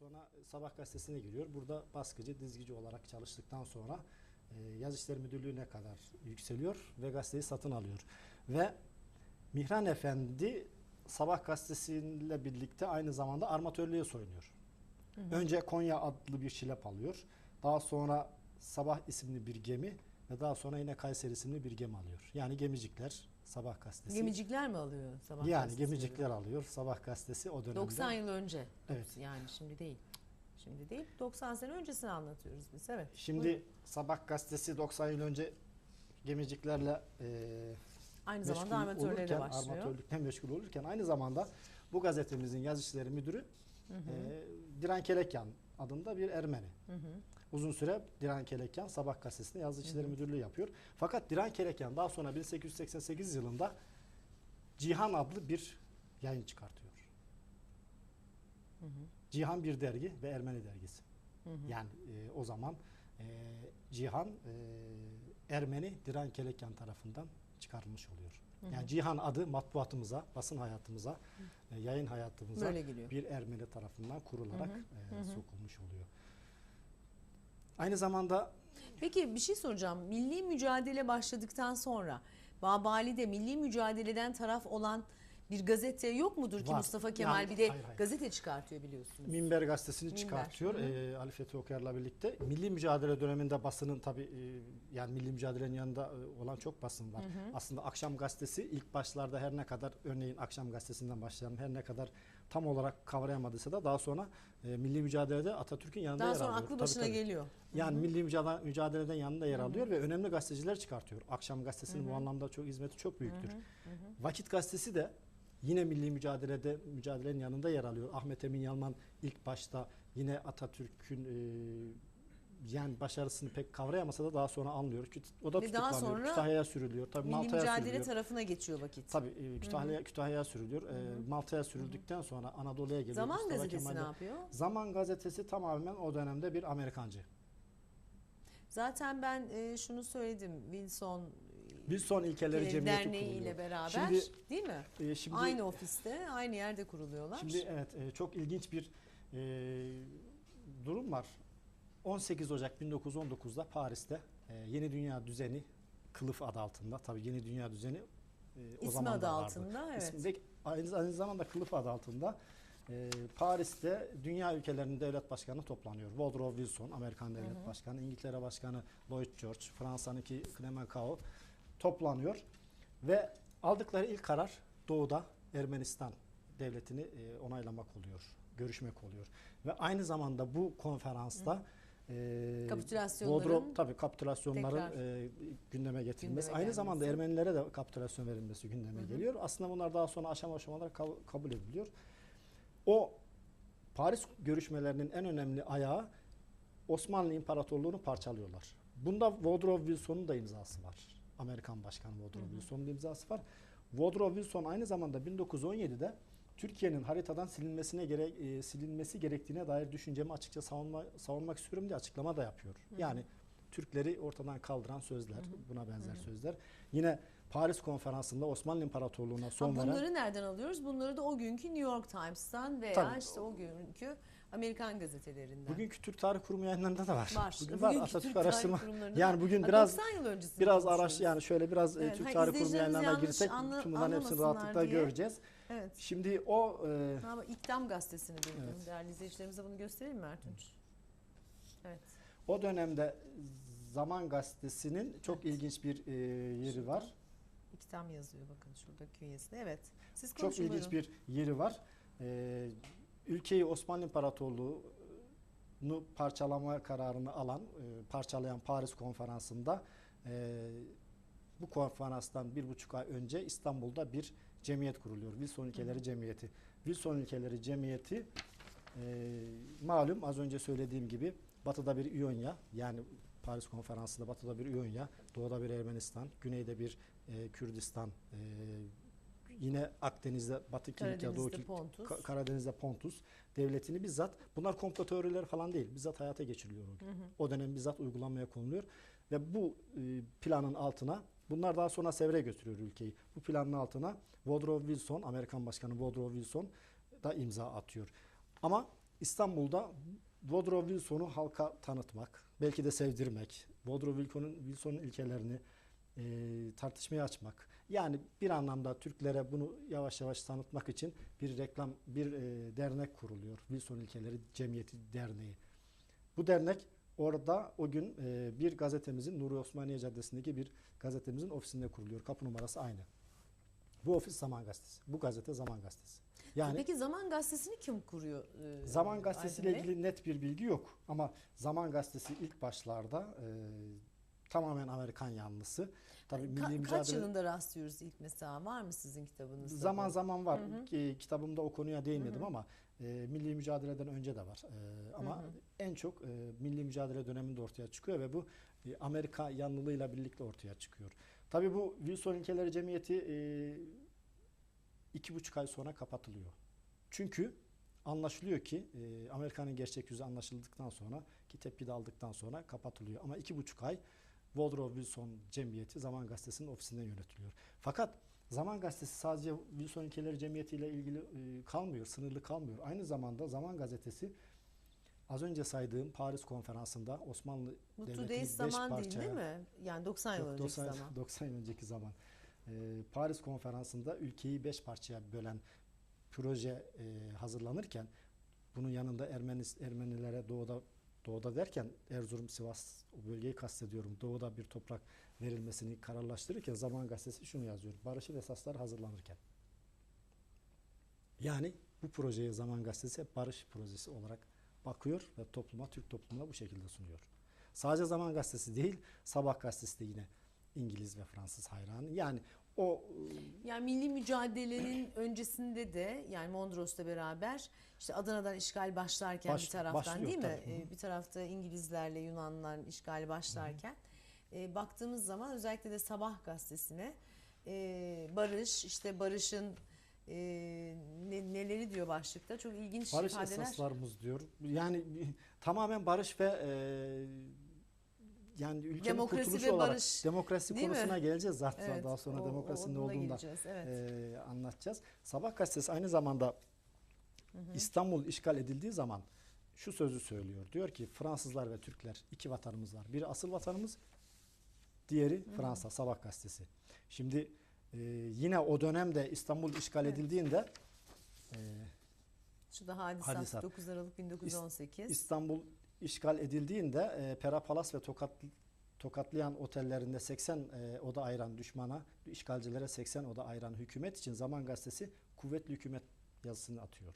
sonra Sabah gazetesine giriyor. Burada baskıcı, dizgici olarak çalıştıktan sonra e, Yaz İşleri Müdürlüğü'ne kadar yükseliyor ve gazeteyi satın alıyor. Ve Mihran Efendi Sabah gazetesiyle birlikte aynı zamanda armatörlüğe soyunuyor. Önce Konya adlı bir şilep alıyor. Daha sonra Sabah isimli bir gemi ve daha sonra yine Kayseri isimli bir gemi alıyor. Yani gemicikler Sabah gazetesi. Gemicikler mi alıyor sabah yani gazeteleri? gemicikler alıyor Sabah gazetesi o dönemde. 90 yıl önce. Evet. Yani şimdi değil. Şimdi değil. 90 sene öncesini anlatıyoruz biz. Evet. Şimdi Buyurun. Sabah gazetesi 90 yıl önce gemiciklerle e, aynı zamanda armatörlere de başlıyor. armatörlükle meşgul olurken aynı zamanda bu gazetemizin yazı işleri müdürü e, Diren Kelekyan adında bir Ermeni. Hı hı. Uzun süre Diren Kelekyan Sabah gazetesinde yazı işleri müdürlüğü yapıyor. Fakat Diren Kelekyan daha sonra 1888 yılında Cihan adlı bir yayın çıkartıyor. Hı hı. Cihan bir dergi ve Ermeni dergisi. Hı hı. Yani e, o zaman e, Cihan e, Ermeni Diren Kelekyan tarafından çıkarılmış oluyor. Hı hı. Yani Cihan adı matbuatımıza, basın hayatımıza, e, yayın hayatımıza bir Ermeni tarafından kurularak Hı hı, e, sokulmuş oluyor. Aynı zamanda Peki bir şey soracağım. Milli mücadele başladıktan sonra Babali'de milli mücadeleden taraf olan bir gazete yok mudur ki Var. Mustafa Kemal Yani- bir de hayır, hayır. gazete çıkartıyor biliyorsunuz. Minber gazetesini Minber. çıkartıyor e, Ali Fethi Okuyar'la birlikte. Milli mücadele döneminde basının tabi yani milli mücadelenin yanında e, olan çok basın var. Aslında Akşam Gazetesi ilk başlarda her ne kadar örneğin Akşam Gazetesi'nden başlayan her ne kadar tam olarak kavrayamadıysa da daha sonra e, milli mücadelede Atatürk'ün yanında Daha yer sonra alıyor. aklı Tabii, başına tabii. geliyor. Yani Hı hı. milli mücadele, mücadeleden yanında yer alıyor ve önemli gazeteciler çıkartıyor. Akşam Gazetesi'nin Hı hı. bu anlamda çok hizmeti çok büyüktür. Hı hı, hı hı. Vakit Gazetesi de yine milli mücadelede mücadelenin yanında yer alıyor. Ahmet Emin Yalman ilk başta yine Atatürk'ün e, yani başarısını pek kavrayamasa da daha sonra anlıyor. O da Ve daha tutuklanıyor. sonra Kütahya'ya sürülüyor. Tabii Milli Malta'ya mücadele sürülüyor. tarafına geçiyor vakit. Tabii e, Kütahya'ya Kütahya'ya sürülüyor. E, hı. Malta'ya sürüldükten sonra Anadolu'ya geliyor. Zaman Mustafa gazetesi ne Kemal'le- yapıyor? Zaman gazetesi tamamen o dönemde bir Amerikancı. Zaten ben e, şunu söyledim. Wilson Wilson İlkeleri e, Cemiyeti Derneği kuruluyor. ile beraber Şimdi, değil mi? e, şimdi aynı ofiste, aynı yerde kuruluyorlar. Şimdi evet e, çok ilginç bir e, durum var. 18 Ocak 1919'da Paris'te e, Yeni Dünya Düzeni kılıf adı altında tabii Yeni Dünya Düzeni e, o İsmi zaman adı vardı. altında, evet. İsminde aynı, aynı zamanda kılıf adı altında e, Paris'te dünya ülkelerinin devlet başkanı toplanıyor. Woodrow Wilson Amerikan devlet başkanı, İngiltere başkanı Lloyd George, Fransa'nınki Clemenceau toplanıyor ve aldıkları ilk karar doğuda Ermenistan devletini e, onaylamak oluyor, görüşmek oluyor. Ve aynı zamanda bu konferansta e, Kapitülasyonların Bodrum tabii kapitülasyonların tekrar e, gündeme getirilmesi. gündeme aynı zamanda. Ermenilere de kapitülasyon verilmesi gündeme Hı hı. geliyor. Aslında bunlar daha sonra aşama aşama olarak kab- kabul ediliyor. O Paris görüşmelerinin en önemli ayağı Osmanlı İmparatorluğu'nu parçalıyorlar. Bunda Woodrow Wilson'un da imzası var. Amerikan Başkanı Woodrow Wilson'un imzası var. Woodrow Wilson aynı zamanda 1917'de Türkiye'nin haritadan silinmesine gerek e, silinmesi gerektiğine dair düşüncemi açıkça savunma, savunmak istiyorum diye açıklama da yapıyor. Yani Türkleri ortadan kaldıran sözler, buna benzer sözler. Yine Paris konferansında Osmanlı İmparatorluğu'na son veren bunları nereden alıyoruz? Bunları da o günkü New York Times'tan veya Tabii. işte o günkü Amerikan gazetelerinden. Bugünkü Türk Tarih Kurumu yayınlarında da var. var. Bugün var Bugünkü Atatürk Türk araştırma. Yani bugün biraz 90 yıl biraz araş yani şöyle biraz e, Evet, Türk Tarih Kurumu yayınlarına girsek tüm bunların hepsini rahatlıkla diye. göreceğiz. Evet. Şimdi o e, Ama İktam gazetesini duydum. Evet. Değerli izleyicilerimize bunu gösterelim mi Ertunç? Evet. o dönemde Zaman Gazetesi'nin çok ilginç bir e, yeri var. İktam yazıyor bakın şurada künyesinde. Evet. Siz Çok ilginç buyurun. bir yeri var. E, ülkeyi Osmanlı İmparatorluğu'nu parçalama kararını alan, e, parçalayan Paris konferansında e, bu konferanstan bir buçuk ay önce İstanbul'da bir cemiyet kuruluyor. Wilson Ülkeleri Cemiyeti. Wilson Ülkeleri Cemiyeti e, malum az önce söylediğim gibi batıda bir İonya yani Paris konferansında batıda bir İonya, doğuda bir Ermenistan, güneyde bir e, Kürdistan, e, yine Akdeniz'de Batı Kilikya, Doğu Karadeniz'de Kilik- Pontus. Ka- Karadeniz'de Pontus devletini bizzat bunlar komplo teorileri falan değil. Bizzat hayata geçiriliyor o gün. Hı hı. O dönem bizzat uygulamaya konuluyor ve bu e, planın altına bunlar daha sonra sevre götürüyor ülkeyi. Bu planın altına Woodrow Wilson, Amerikan Başkanı Woodrow Wilson da imza atıyor. Ama İstanbul'da Woodrow Wilson'u halka tanıtmak, belki de sevdirmek, Woodrow Wilson'un Wilson'un ilkelerini e, tartışmaya açmak. Yani bir anlamda Türklere bunu yavaş yavaş tanıtmak için bir reklam, bir e, dernek kuruluyor. Wilson İlkeleri Cemiyeti Derneği. Bu dernek orada o gün e, bir gazetemizin Nuri Osmaniye Caddesi'ndeki bir gazetemizin ofisinde kuruluyor. Kapı numarası aynı. Bu ofis Zaman Gazetesi. Bu gazete Zaman Gazetesi. Yani Peki Zaman Gazetesi'ni kim kuruyor? e, Zaman Gazetesi ile ilgili net bir bilgi yok ama Zaman Gazetesi ilk başlarda e, tamamen Amerikan yanlısı. Tabii Ka- milli kaç mücadele yılında rastlıyoruz ilk mesela? Var mı sizin kitabınızda? zaman bu? zaman var. Hı hı. Ki, kitabımda o konuya değinmedim Hı hı. ama e, milli mücadeleden önce de var. E, ama Hı hı. en çok e, milli mücadele döneminde ortaya çıkıyor ve bu e, Amerika yanlılığıyla birlikte ortaya çıkıyor. Tabii bu Wilson İlkeleri Cemiyeti e, iki buçuk ay sonra kapatılıyor. Çünkü anlaşılıyor ki e, Amerika'nın gerçek yüzü anlaşıldıktan sonra ki tepki de aldıktan sonra kapatılıyor. Ama iki buçuk ay Woodrow Wilson Cemiyeti Zaman Gazetesi'nin ofisinden yönetiliyor. Fakat Zaman Gazetesi sadece Wilson İlkeleri Cemiyeti ile ilgili kalmıyor, sınırlı kalmıyor. Aynı zamanda Zaman Gazetesi az önce saydığım Paris Konferansı'nda Osmanlı Bu devletini Today's beş zaman değil parçaya- değil mi? Yani 90 yıl Yok, önceki 90, zaman. 90 yıl önceki zaman. Ee, Paris Konferansı'nda ülkeyi beş parçaya bölen proje e, hazırlanırken bunun yanında Ermeni, Ermenilere doğuda doğuda derken Erzurum, Sivas o bölgeyi kastediyorum. Doğuda bir toprak verilmesini kararlaştırırken Zaman Gazetesi şunu yazıyor. Barış'ın esasları hazırlanırken. Yani bu projeye Zaman Gazetesi hep barış projesi olarak bakıyor ve topluma, Türk toplumuna bu şekilde sunuyor. Sadece Zaman Gazetesi değil, Sabah Gazetesi de yine İngiliz ve Fransız hayranı. Yani o Yani milli mücadelenin öncesinde de yani Mondros'la beraber işte Adana'dan işgal başlarken Baş- bir taraftan değil mi? tabii. Ee, bir tarafta İngilizlerle Yunanlıların işgali başlarken e, baktığımız zaman özellikle de Sabah gazetesine e, barış işte barışın e, ne- neleri diyor başlıkta çok ilginç barış ifadeler. esaslarımız diyor. Yani tamamen barış ve e, yani ülkenin Demokrasi kurtuluşu ve olarak barış, demokrasi değil mi? konusuna geleceğiz zaten Evet, daha sonra o- demokrasinin ne onunla olduğunu da geleceğiz, evet. e, anlatacağız. Sabah gazetesi aynı zamanda İstanbul işgal edildiği zaman şu sözü söylüyor. Diyor ki Fransızlar ve Türkler iki vatanımız var. Biri asıl vatanımız, diğeri Fransa Sabah gazetesi. Şimdi e, yine o dönemde İstanbul işgal Evet. edildiğinde e, Şu da hadisat, Hadisat. 9 Aralık 1918. İstanbul işgal edildiğinde e, Pera Palas ve Tokat tokatlayan otellerinde 80 e, oda ayıran düşmana, işgalcilere 80 oda ayıran hükümet için Zaman Gazetesi kuvvetli hükümet yazısını atıyor.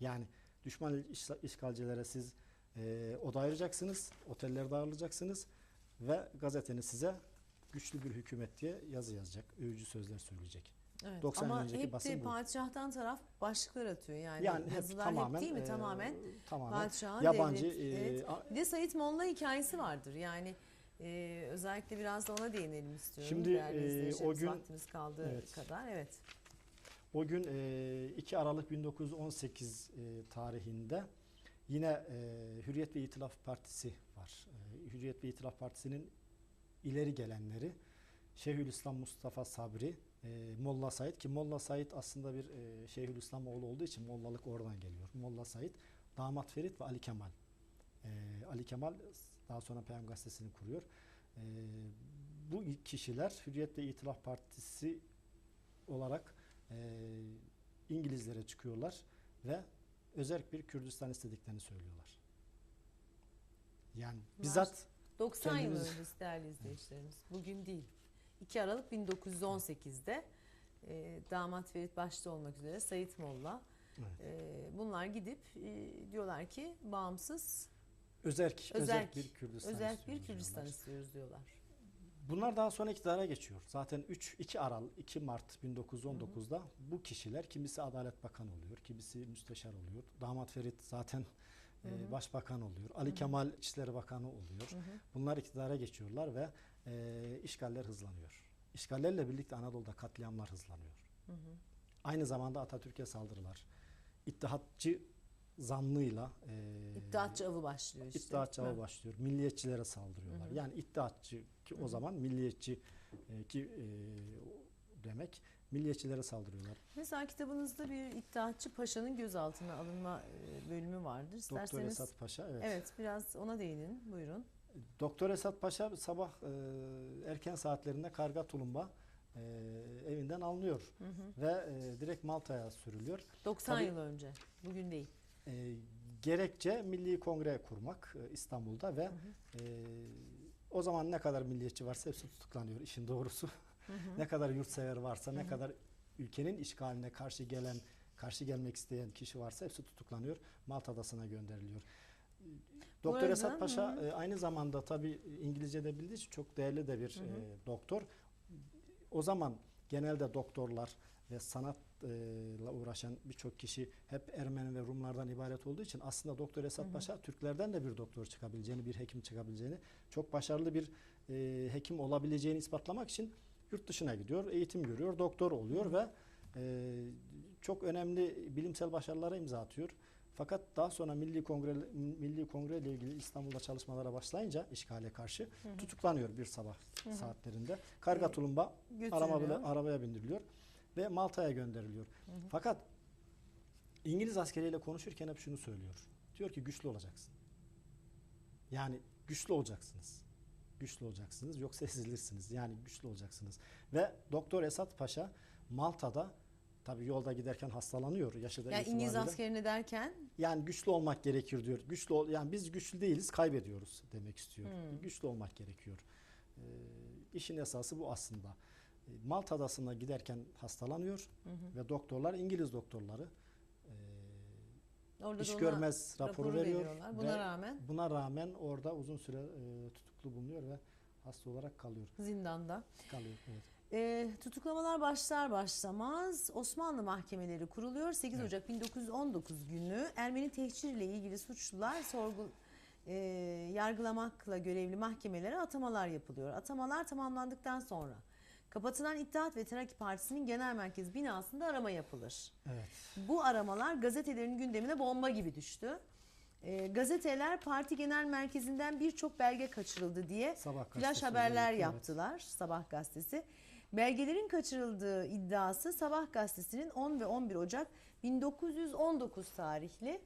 Yani düşman iş- işgalcilere siz e, oda ayıracaksınız, otellerde ağırlayacaksınız ve gazeteniz size güçlü bir hükümet diye yazı yazacak, övücü sözler söyleyecek. Evet. 90 Ama önceki hep basın de bu. padişahtan taraf başlıklar atıyor yani, Yani hep tamamen hep değil mi e, tamamen tamamen padişahın yabancı devlet, e, evet. Bir de Sait Molla hikayesi vardır. Yani e, özellikle biraz da ona değinelim istiyorum. Şimdi, e, o gün- vaktimiz kaldığı Evet. kadar. Evet. O gün e, 2 Aralık 1918 e, tarihinde yine e, Hürriyet ve İtilaf Partisi var. E, Hürriyet ve İtilaf Partisi'nin ileri gelenleri Şeyhülislam Mustafa Sabri, e, Molla Said ki Molla Said aslında bir e, Şeyhülislam oğlu olduğu için Mollalık oradan geliyor. Molla Said, Damat Ferit ve Ali Kemal. E, Ali Kemal daha sonra Peyam Gazetesi'ni kuruyor. E, bu kişiler Hürriyet ve İtilaf Partisi olarak e, İngilizlere çıkıyorlar ve özerk bir Kürdistan istediklerini söylüyorlar. Yani bizzat 90 yıl Kendimiz- öncesi değerli izleyicilerimiz. Bugün değil. 2 Aralık 1918'de e, damat Ferit başta olmak üzere Sait Molla Evet. e, bunlar gidip e, diyorlar ki bağımsız özerk, Özerk, özerk bir Kürdistan özel bir Kürdistan diyorlar. istiyoruz diyorlar. Bunlar daha sonra iktidara geçiyor. Zaten 3 2 Aralık 2 Mart 1919'da bu kişiler kimisi Adalet Bakanı oluyor, kimisi müsteşar oluyor. Damat Ferit zaten Hı hı. başbakan oluyor. Ali Kemal İçişleri Bakanı oluyor. Hı hı. Bunlar iktidara geçiyorlar ve e, işgaller hızlanıyor. İşgallerle birlikte Anadolu'da katliamlar hızlanıyor. Hı hı. Aynı zamanda Atatürk'e saldırılar. İttihatçı zanlıyla e, İddiatçı avı başlıyor işte. İttihatçı Hı. avı başlıyor. Milliyetçilere saldırıyorlar. Hı hı. Yani iddiatçı ki Hı o hı. zaman milliyetçi e, ki e, demek milliyetçilere saldırıyorlar. Mesela kitabınızda bir İttihatçı Paşa'nın gözaltına alınma e, bölümü vardır. Doktor İsterseniz Esat Paşa evet. evet biraz ona değinin. Buyurun. Doktor Esat Paşa sabah e, erken saatlerinde karga tulumba e, evinden alınıyor Hı hı. ve e, direkt Malta'ya sürülüyor. 90 Tabii- yıl önce. Bugün değil. E, gerekçe Milli Kongre kurmak e, İstanbul'da ve Hı hı. e, o zaman ne kadar milliyetçi varsa hepsi tutuklanıyor işin doğrusu. Hı hı. ne kadar yurtsever varsa, Hı ne hı. kadar ülkenin işgaline karşı gelen, karşı gelmek isteyen kişi varsa hepsi tutuklanıyor. Malta Adası'na gönderiliyor. Doktor arada- Esat Paşa hı hı. e, aynı zamanda tabii İngilizce de bildiği için çok değerli de bir Hı hı. e, doktor. O zaman genelde doktorlar ve sanatla uğraşan birçok kişi hep Ermeni ve Rumlardan ibaret olduğu için aslında Doktor Esat Hı hı. Paşa Türklerden de bir doktor çıkabileceğini, bir hekim çıkabileceğini, çok başarılı bir e, hekim olabileceğini ispatlamak için yurt dışına gidiyor, eğitim görüyor, doktor oluyor ve e, çok önemli bilimsel başarılara imza atıyor. Fakat daha sonra Milli Kongre Milli Kongre ile ilgili İstanbul'da çalışmalara başlayınca işgale karşı Hı hı. tutuklanıyor bir sabah Hı hı. saatlerinde. Karga tulumba arama bile, arabaya bindiriliyor ve Malta'ya gönderiliyor. Hı hı. Fakat İngiliz askeriyle konuşurken hep şunu söylüyor. Diyor ki güçlü olacaksın. Yani güçlü olacaksınız. Güçlü olacaksınız yoksa ezilirsiniz. Yani güçlü olacaksınız. Ve Doktor Esat Paşa Malta'da tabii yolda giderken hastalanıyor yaşı da Yani İngiliz askerine derken Yani güçlü olmak gerekir diyor. Güçlü ol, yani biz güçlü değiliz, kaybediyoruz demek istiyor. Hmm. Güçlü olmak gerekiyor. Ee, işin esası bu aslında. Ee, Malta Adası'na giderken hastalanıyor hı hı. ve doktorlar İngiliz doktorları orada iş görmez raporu, veriyor. veriyorlar. Buna rağmen buna rağmen orada uzun süre e, tutuklu bulunuyor ve hasta olarak kalıyor. zindanda. Kalıyor. Evet. E, tutuklamalar başlar başlamaz Osmanlı mahkemeleri kuruluyor. 8 Evet. Ocak 1919 günü Ermeni tehcir ile ilgili suçlular sorgu e, yargılamakla görevli mahkemelere atamalar yapılıyor. Atamalar tamamlandıktan sonra kapatılan İttihat ve Terakki Partisi'nin genel merkez binasında arama yapılır. Evet. Bu aramalar gazetelerin gündemine bomba gibi düştü. E, gazeteler parti genel merkezinden birçok belge kaçırıldı diye Sabah flash haberler evet. yaptılar Sabah gazetesi. Belgelerin kaçırıldığı iddiası Sabah gazetesinin 10 ve 11 Ocak 1919 tarihli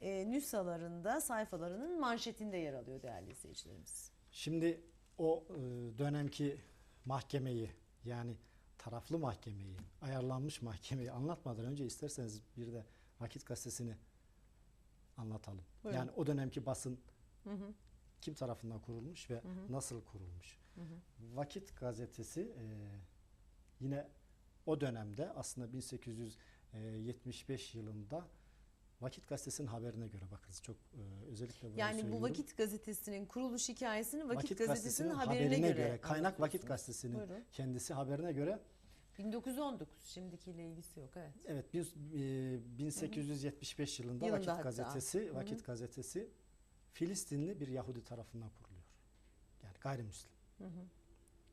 e, nüshalarında sayfalarının manşetinde yer alıyor değerli izleyicilerimiz. Şimdi o e, dönemki mahkemeyi yani taraflı mahkemeyi, ayarlanmış mahkemeyi anlatmadan önce isterseniz bir de Vakit Gazetesi'ni anlatalım. Buyurun. Yani o dönemki basın Hı hı, kim tarafından kurulmuş ve Hı hı. nasıl kurulmuş. hı hı. Vakit Gazetesi e, yine o dönemde aslında 1875 yılında Vakit Gazetesi'nin haberine göre bakınız çok e, özellikle bunu Yani bu. Vakit Gazetesi'nin kuruluş hikayesini Vakit, Vakit Gazetesi'nin Gazetesi'nin haberine, göre, kaynak Vakit. Gazetesi'nin Buyurun. kendisi haberine göre 1919 şimdikiyle ilgisi yok evet. evet biz e, 1875 yılında Yılında Vakit hatta. Gazetesi. Vakit Gazetesi Filistinli bir Yahudi tarafından kuruluyor. Yani gayrimüslim. Hı hı.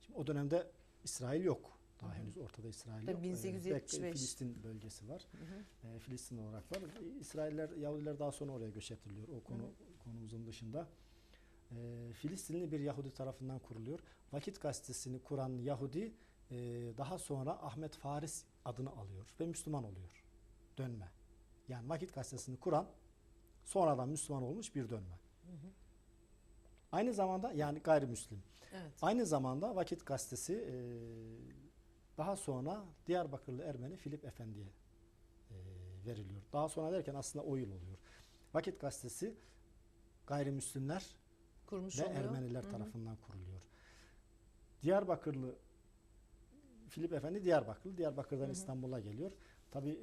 Şimdi o dönemde İsrail yok. Daha Hı hı. henüz ortada İsrail Tabii yok. Ee, 1875. tek Filistin bölgesi var. Hı hı. Ee, Filistin olarak var. İsrailler, Yahudiler daha sonra oraya göç ettiriliyor. O konu Hı konumuzun dışında. Ee, Filistinli bir Yahudi tarafından kuruluyor. Vakit gazetesini kuran Yahudi e, daha sonra Ahmet Faris adını alıyor ve Müslüman oluyor. Dönme. Yani Vakit gazetesini kuran sonradan Müslüman olmuş bir dönme. Hı hı. Aynı zamanda yani gayrimüslim. Evet. Aynı zamanda Vakit Gazetesi e, daha sonra Diyarbakırlı Ermeni Filip Efendi'ye e, veriliyor. Daha sonra derken aslında o yıl oluyor. Vakit Gazetesi gayrimüslimler Kurmuş ve oluyor. Ermeniler Hı hı. tarafından kuruluyor. Diyarbakırlı Filip Efendi Diyarbakırlı. Diyarbakır'dan. İstanbul'a geliyor. Tabi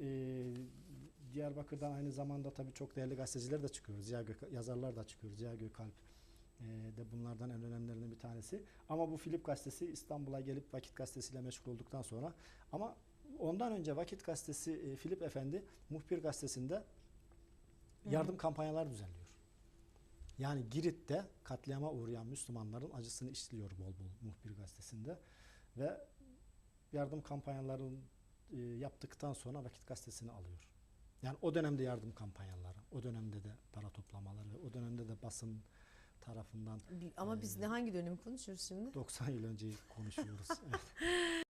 Diyarbakır'dan aynı zamanda tabii çok değerli gazeteciler de çıkıyor. Ziya Gök, yazarlar da çıkıyor. Ziya Gökalp e, de bunlardan en önemlilerinden bir tanesi. Ama bu Filip gazetesi İstanbul'a gelip Vakit gazetesiyle meşgul olduktan sonra ama ondan önce Vakit gazetesi e, Filip Efendi Muhbir gazetesinde yardım kampanyalar düzenliyor. Yani Girit'te katliama uğrayan Müslümanların acısını işliyor bol bol Muhbir gazetesinde ve yardım kampanyalarını e, yaptıktan sonra Vakit gazetesini alıyor. Yani o dönemde yardım kampanyaları, o dönemde de para toplamaları o dönemde de basın tarafından Ama biz ne hangi dönemi konuşuyoruz şimdi? 90 yıl önceyi konuşuyoruz. Evet.